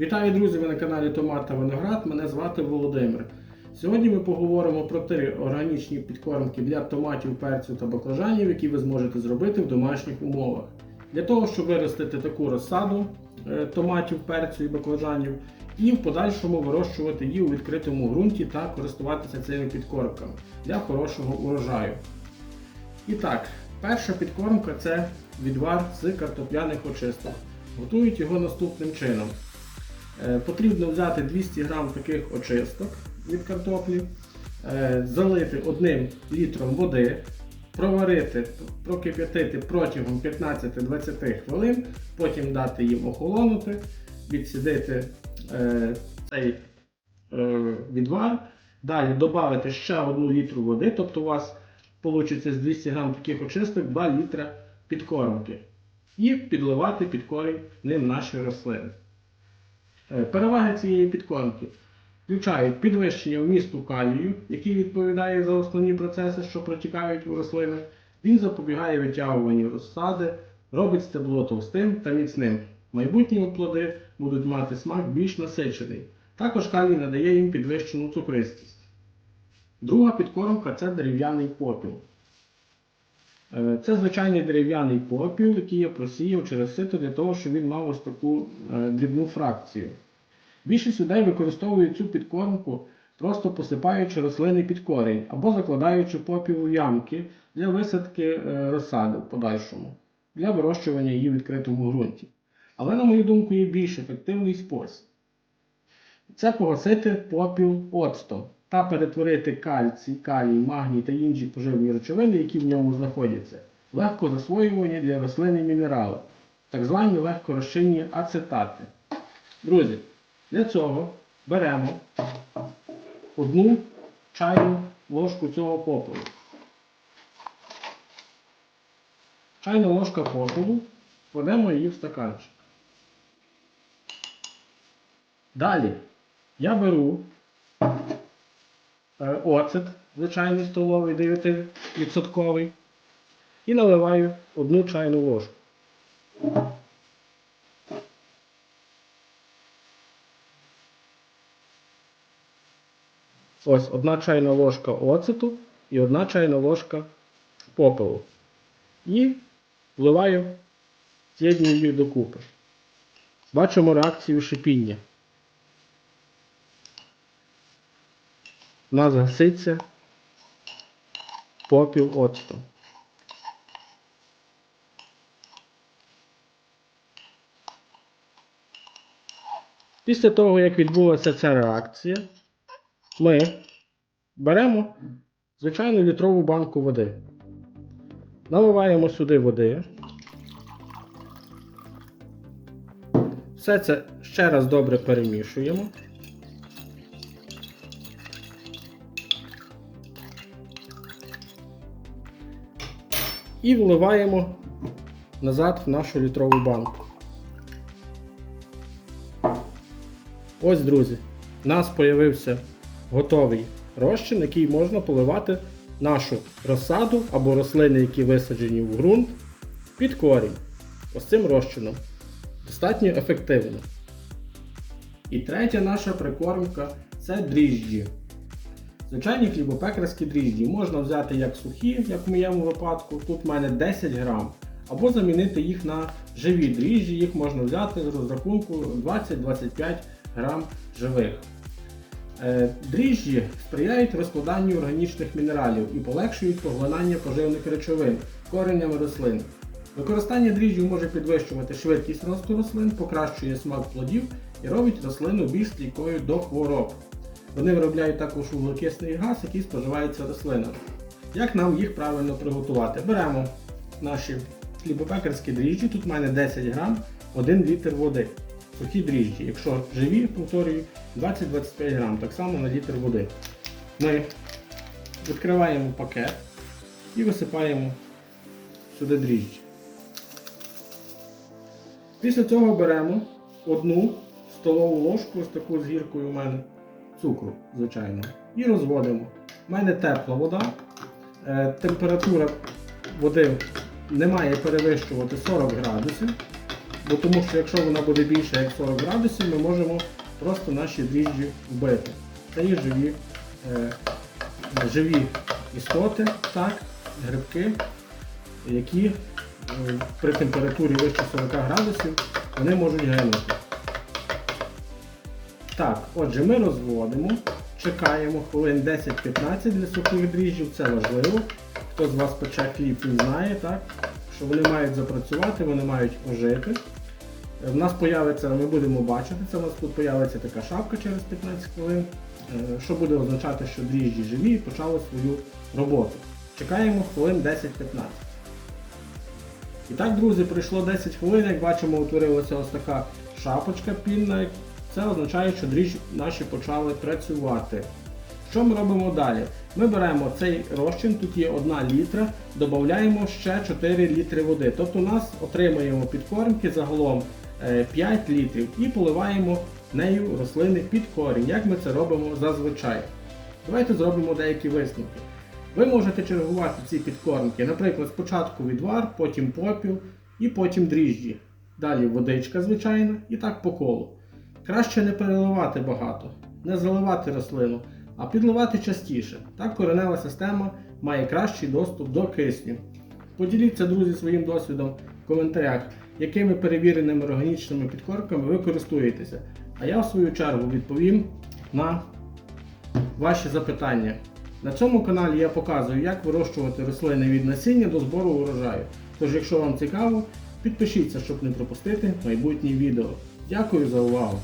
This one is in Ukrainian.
Вітаю, друзі! Ви на каналі Томат та Виноград. Мене звати Володимир. Сьогодні ми поговоримо про три органічні підкормки для томатів, перцю та баклажанів, які ви зможете зробити в домашніх умовах. Для того, щоб виростити таку розсаду е, томатів, перцю і баклажанів, і в подальшому вирощувати її у відкритому ґрунті та користуватися цими підкормками для хорошого урожаю. І так, перша підкормка це відвар з картопляних очисток. Готують його наступним чином. Е, Потрібно взяти 200 г таких очисток від картоплі, е, залити одним літром води, проварити, прокип'ятити протягом 15-20 хвилин, потім дати їм охолонути, відсідити е, цей відвар, далі додати ще 1 літру води, тобто у вас вийде з 200 г таких очисток 2 літра підкормки. І підливати під корінь ним наші рослини. Е, Переваги цієї підкормки включають підвищення вмісту калію, який відповідає за основні процеси, що протікають у рослинах. Він запобігає витягуванню розсади, робить стебло товстим та міцним. Майбутні плоди будуть мати смак більш насичений. Також калій надає їм підвищену цукристість. Друга підкормка це дерев'яний попіл. Е, Це звичайний дерев'яний попіл, який я просіяв через сито для того, щоб він мав ось таку е, дрібну фракцію. Більшість людей використовують цю підкормку, просто посипаючи рослини під корінь або закладаючи попіл у ямки для висадки е, розсади в подальшому, для вирощування її в відкритому ґрунті. Але, на мою думку, є більш ефективний спосіб. Це погасити попіл оцтом та перетворити кальцій, калій, магній та інші поживні речовини, які в ньому знаходяться, легко засвоювані для рослини мінерали, так звані легкорозчинні ацетати. Друзі, для цього беремо одну чайну ложку цього попелу. Чайна ложка попелу, кладемо її в стаканчик. Далі я беру оцет, звичайний столовий 9% і наливаю одну чайну ложку. Ось одна чайна ложка оцету і одна чайна ложка попелу. І вливаю з'єднюю докупи. Бачимо реакцію шипіння. У нас гаситься попіл оцту. Після того, як відбулася ця реакція, ми беремо звичайну літрову банку води. Наливаємо сюди води. Все це ще раз добре перемішуємо. І вливаємо назад в нашу літрову банку. Ось, друзі, у нас з'явився готовий розчин, який можна поливати нашу розсаду або рослини, які висаджені в ґрунт, під корінь. Ось цим розчином. Достатньо ефективно. І третя наша прикормка це дріжджі. Звичайні хлібопекарські дріжджі можна взяти як сухі, як в моєму випадку, тут в мене 10 грам, або замінити їх на живі дріжджі, їх можна взяти з розрахунку 20-25 грам живих. Е, Дріжджі сприяють розкладанню органічних мінералів і полегшують поглинання поживних речовин коренями рослин. Використання дріжджів може підвищувати швидкість росту рослин, покращує смак плодів і робить рослину більш стійкою до хвороб. Вони виробляють також вуглекисний газ, який споживається рослинами. Як нам їх правильно приготувати? Беремо наші хлібопекарські дріжджі, тут в мене 10 грам, 1 літр води. Сухі дріжджі. Якщо живі, повторюю, 20-25 грам, так само на літр води. Ми відкриваємо пакет і висипаємо сюди дріжджі. Після цього беремо одну столову ложку, ось таку з гіркою у мене, цукру, звичайно, і розводимо. У мене тепла вода, е, температура води не має перевищувати 40 градусів. Бо тому що якщо вона буде більше як 40 градусів, ми можемо просто наші дріжджі вбити. Це є живі, е, живі істоти, так, грибки, які е, при температурі вище 40 градусів вони можуть гинути. Так, отже, ми розводимо, чекаємо хвилин 10-15 для сухих дріжджів, це важливо. Хто з вас пече хліб, він знає, так? що вони мають запрацювати, вони мають ожити. В нас появиться, ми будемо бачити, це у нас тут появиться така шапка через 15 хвилин, е, що буде означати, що дріжджі живі і почали свою роботу. Чекаємо хвилин 10-15. І так, друзі, пройшло 10 хвилин, як бачимо, утворилася ось така шапочка пінна. Це означає, що дріжджі наші почали працювати. Що ми робимо далі? Ми беремо цей розчин, тут є 1 літра, додаємо ще 4 літри води. Тобто у нас отримуємо підкормки загалом е, 5 літрів і поливаємо нею рослини під корінь, як ми це робимо зазвичай. Давайте зробимо деякі висновки. Ви можете чергувати ці підкормки, наприклад, спочатку відвар, потім попіл і потім дріжджі. Далі водичка, звичайно, і так по колу. Краще не переливати багато, не заливати рослину, а підливати частіше. Так коренева система має кращий доступ до кисню. Поділіться, друзі, своїм досвідом в коментарях, якими перевіреними органічними підкормками ви користуєтеся. А я в свою чергу відповім на ваші запитання. На цьому каналі я показую, як вирощувати рослини від насіння до збору урожаю. Тож, якщо вам цікаво, підпишіться, щоб не пропустити майбутні відео. Дякую за увагу!